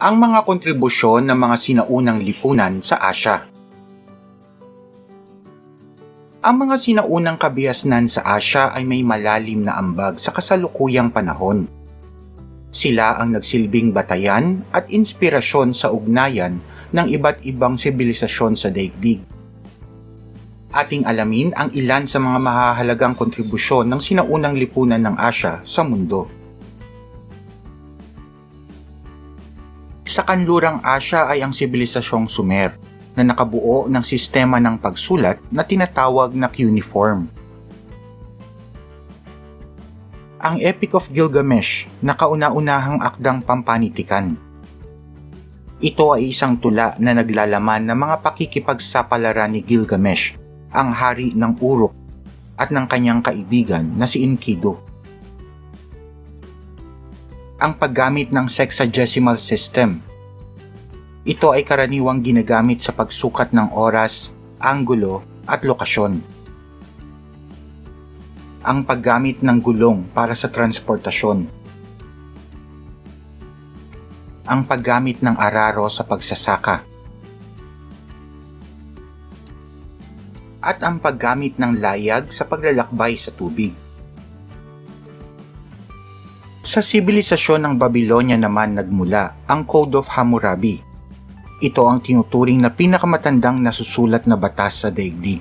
ang mga kontribusyon ng mga sinaunang lipunan sa Asya. Ang mga sinaunang kabihasnan sa Asya ay may malalim na ambag sa kasalukuyang panahon. Sila ang nagsilbing batayan at inspirasyon sa ugnayan ng iba't ibang sibilisasyon sa daigdig. Ating alamin ang ilan sa mga mahahalagang kontribusyon ng sinaunang lipunan ng Asya sa mundo. Sa kanlurang Asya ay ang sibilisasyong Sumer na nakabuo ng sistema ng pagsulat na tinatawag na cuneiform. Ang Epic of Gilgamesh na kauna-unahang akdang pampanitikan. Ito ay isang tula na naglalaman ng mga pakikipagsapalaran ni Gilgamesh, ang hari ng Uruk at ng kanyang kaibigan na si Enkidu. Ang paggamit ng sexagesimal system ito ay karaniwang ginagamit sa pagsukat ng oras, anggulo at lokasyon. Ang paggamit ng gulong para sa transportasyon. Ang paggamit ng araro sa pagsasaka. At ang paggamit ng layag sa paglalakbay sa tubig. Sa sibilisasyon ng Babylonia naman nagmula ang Code of Hammurabi ito ang tinuturing na pinakamatandang nasusulat na batas sa daigdig.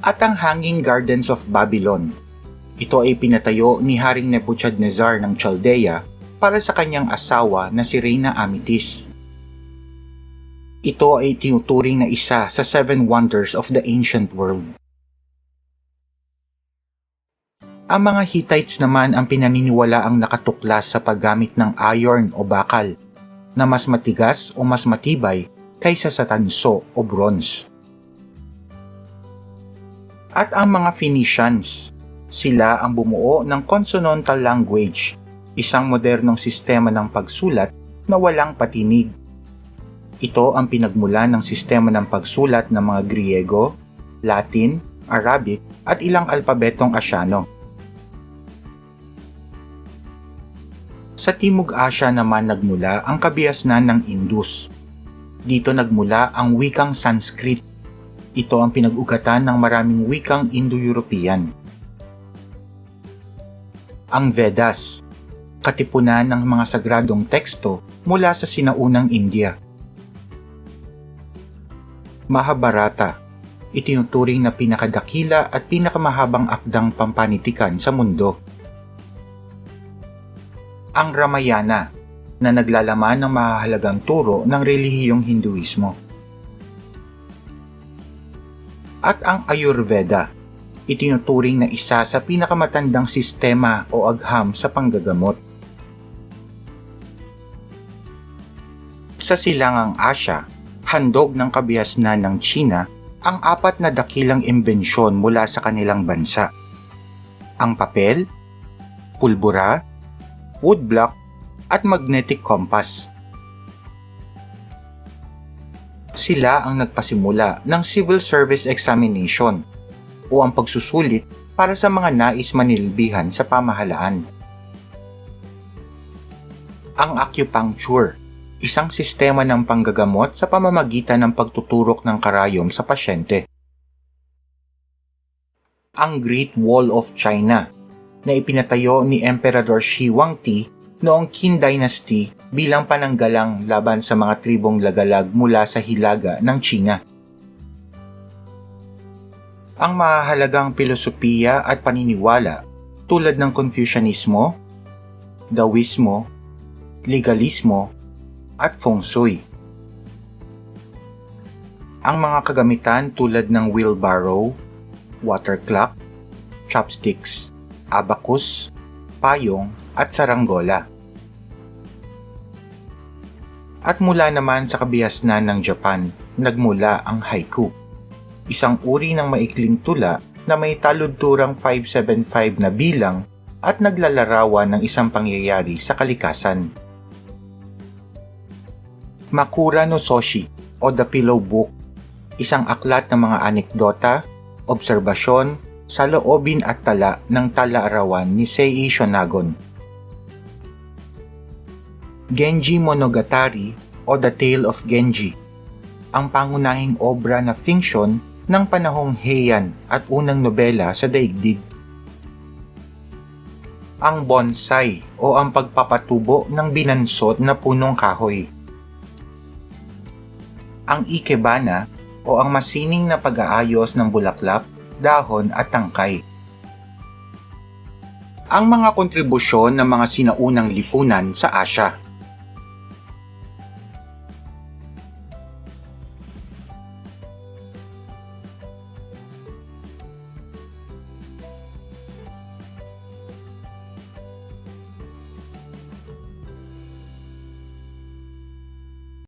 At ang Hanging Gardens of Babylon. Ito ay pinatayo ni Haring Nebuchadnezzar ng Chaldea para sa kanyang asawa na si Reyna Amitis. Ito ay tinuturing na isa sa seven wonders of the ancient world. Ang mga Hittites naman ang pinaniniwala ang nakatuklas sa paggamit ng iron o bakal na mas matigas o mas matibay kaysa sa tanso o bronze. At ang mga Phoenicians, sila ang bumuo ng consonantal language, isang modernong sistema ng pagsulat na walang patinig. Ito ang pinagmula ng sistema ng pagsulat ng mga Griego, Latin, Arabic at ilang alpabetong Asyano. Sa Timog Asya naman nagmula ang kabihasnan ng Indus. Dito nagmula ang wikang Sanskrit. Ito ang pinag-ugatan ng maraming wikang Indo-European. Ang Vedas, katipunan ng mga sagradong teksto mula sa sinaunang India. Mahabharata, itinuturing na pinakadakila at pinakamahabang akdang pampanitikan sa mundo ang Ramayana na naglalaman ng mahalagang turo ng relihiyong Hinduismo. At ang Ayurveda, itinuturing na isa sa pinakamatandang sistema o agham sa panggagamot. Sa silangang Asya, handog ng kabihasnan ng China ang apat na dakilang imbensyon mula sa kanilang bansa. Ang papel, pulbura, woodblock, at magnetic compass. Sila ang nagpasimula ng Civil Service Examination o ang pagsusulit para sa mga nais manilbihan sa pamahalaan. Ang acupuncture, isang sistema ng panggagamot sa pamamagitan ng pagtuturok ng karayom sa pasyente. Ang Great Wall of China, na ipinatayo ni Emperador Shi Huangdi noong Qin Dynasty bilang pananggalang laban sa mga tribong lagalag mula sa hilaga ng China. Ang mahalagang pilosopiya at paniniwala tulad ng Confucianismo, Taoismo, legalismo, at feng shui. Ang mga kagamitan tulad ng wheelbarrow, water clock, chopsticks, abacus, payong at saranggola. At mula naman sa kabihasnan ng Japan, nagmula ang haiku, isang uri ng maikling tula na may taludturang 575 na bilang at naglalarawan ng isang pangyayari sa kalikasan. Makura no Soshi o The Pillow Book, isang aklat ng mga anekdota, obserbasyon, sa loobin at tala ng talaarawan ni Sei Shonagon. Genji Monogatari o The Tale of Genji, ang pangunahing obra na fiction ng panahong Heian at unang nobela sa daigdig. Ang bonsai o ang pagpapatubo ng binansot na punong kahoy. Ang ikebana o ang masining na pag-aayos ng bulaklak, dahon at tangkay. Ang mga kontribusyon ng mga sinaunang lipunan sa Asya.